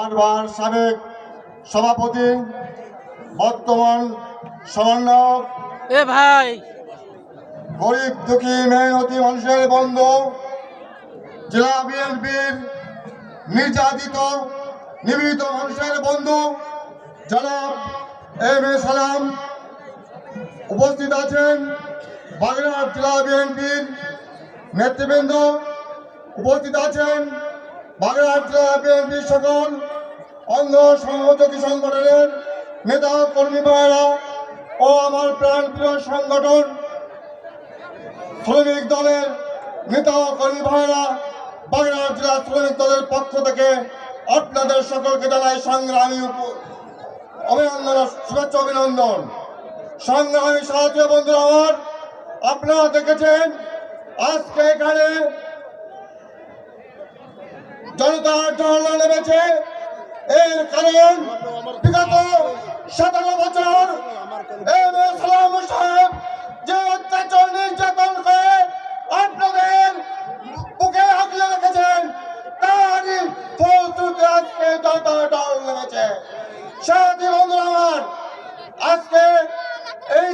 বারবার সাবেক সভাপতি বর্তমান সমন্বয়ক এ ভাই। গরিব দুঃখী মেহনতি মানুষের বন্ধু জেলা বিএনপির নির্যাতিত নিপীড়িত মানুষের বন্ধু জনাব এম এ সালাম উপস্থিত আছেন বাগেরহাট জেলা বিএনপির নেতৃবৃন্দ উপস্থিত আছেন বাগেরহাট জেলা বিএনপির সকল অঙ্গ সহযোগী সংগঠনের নেতা কর্মী ভাইয়েরা ও আমার প্রাণপ্রিয় সংগঠন, শ্রমিক দলের নেতা কর্মী ভাইয়েরা, বাগেরহাট জেলা শ্রমিক দলের পক্ষ থেকে আপনাদের সকলকে জানাই সংগ্রামী অভিনন্দন শুভেচ্ছা অভিনন্দন। সংগ্রামী সাহায্য বন্ধুরা আমার, আপনারা দেখেছেন, আজকে এখানে জনতা নেমেছে। এর কারণ বিগত সতেরো বছর সাহেব যে অত্যাচার নির্যাতন করে আপনাদের বুকে আগলে রেখেছেন, তারই ফলশ্রুতি আজকে জনতা টহল নেমেছে। সাথী বন্ধুরা আমার, আজকে এই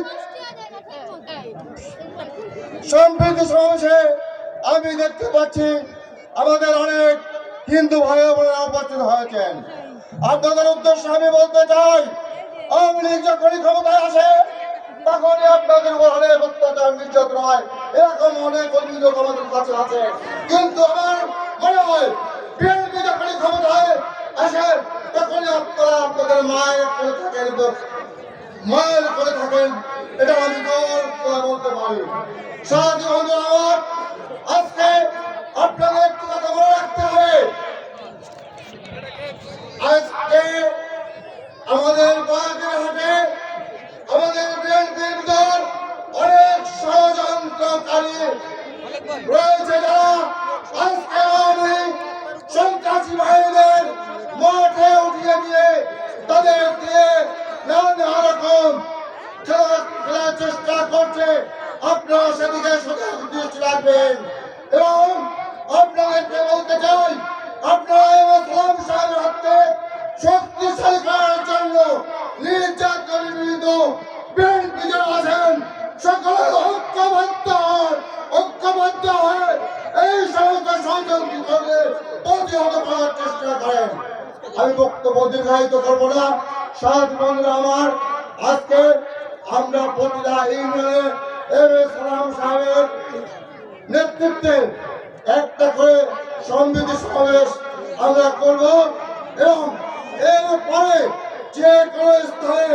সম্প্রীতি সমাবেশে আমি দেখতে পাচ্ছি আমাদের অনেক হিন্দু ভাই বোনেরা উপস্থিত হয়েছেন। আপনাদের উদ্দেশ্যে আমি বলতে চাই, আওয়ামী লীগ যখনই ক্ষমতায় আসে, তখনই আপনাদের অনেক অত্যাচার নির্যাতন হয়। এরকম অনেক অভিযোগ আমাদের কাছে আছে। কিন্তু আমার মনে হয়, বিএনপি যখনই ক্ষমতায় আসে, তখনই আপনারা আপনাদের মায়ের করে থাকেন মায়ের করে থাকেন, এটা আমি বলতে পারি। সাথী বন্ধু আজকে আপনাদের একটু কথা মনে রাখতে হবে আজকে আমাদের বাগেরহাটে আমাদের বিএনপির ভিতর অনেক ষড়যন্ত্রকারী রয়েছে মাঠে উঠিয়ে তাদের দিয়ে নানা রকম চেষ্টা করছে। আপনারা সেদিকে সজাগ দৃষ্টি রাখবেন এবং আপনাদেরকে বলতে আমি বক্তব্য দীর্ঘায়িত করব না। সাত বন্ধুরা আমার, আজকে আমরা প্রতিটা ইউনিয়নে এম এ সালাম সাহেবের নেতৃত্বে একটা করে সমৃদ্ধি সমাবেশ আমরা করব এবং এরপরে যে কোনো স্থানে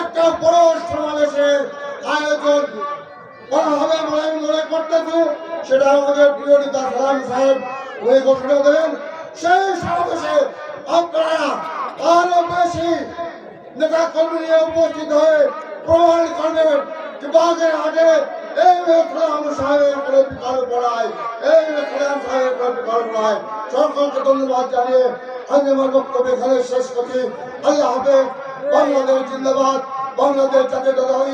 একটা বড় সমাবেশের আয়োজন করা হবে বলে আমি মনে করতেছি। সেটা আমাদের প্রিয় নেতা সালাম সাহেব উনি ঘোষণা দেবেন সেই সমাবেশে আপনারা আরও বেশি নেতা কর্মী নিয়ে উপস্থিত হয়ে প্রমাণ করবেন যে বাগের হাটে এই সালাম সাহেবের কোনো বিকল্প পড়ায়, এই সালাম সাহেবের কোনো বিকল্প পড়ায়। সকলকে ধন্যবাদ জানিয়ে আমি আমার বক্তব্য এখানে শেষ করছি। আল্লাহ হাফেজ, বাংলাদেশ জিন্দাবাদ, বাংলাদেশ জাতীয় দল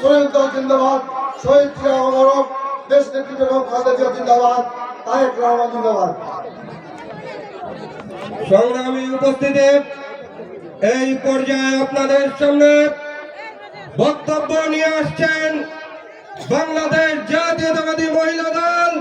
শ্রমিক দল জিন্দাবাদ, শহীদ জিয়া অমরক দেশ নেতৃত্ব খালেদা জিয়া জিন্দাবাদ, তারেক রহমান জিন্দাবাদ। সংগ্রামী উপস্থিতি এই পর্যায়ে আপনাদের সামনে বক্তব্য নিয়ে আসছেন বাংলাদেশ জাতীয়তাবাদী মহিলা দল।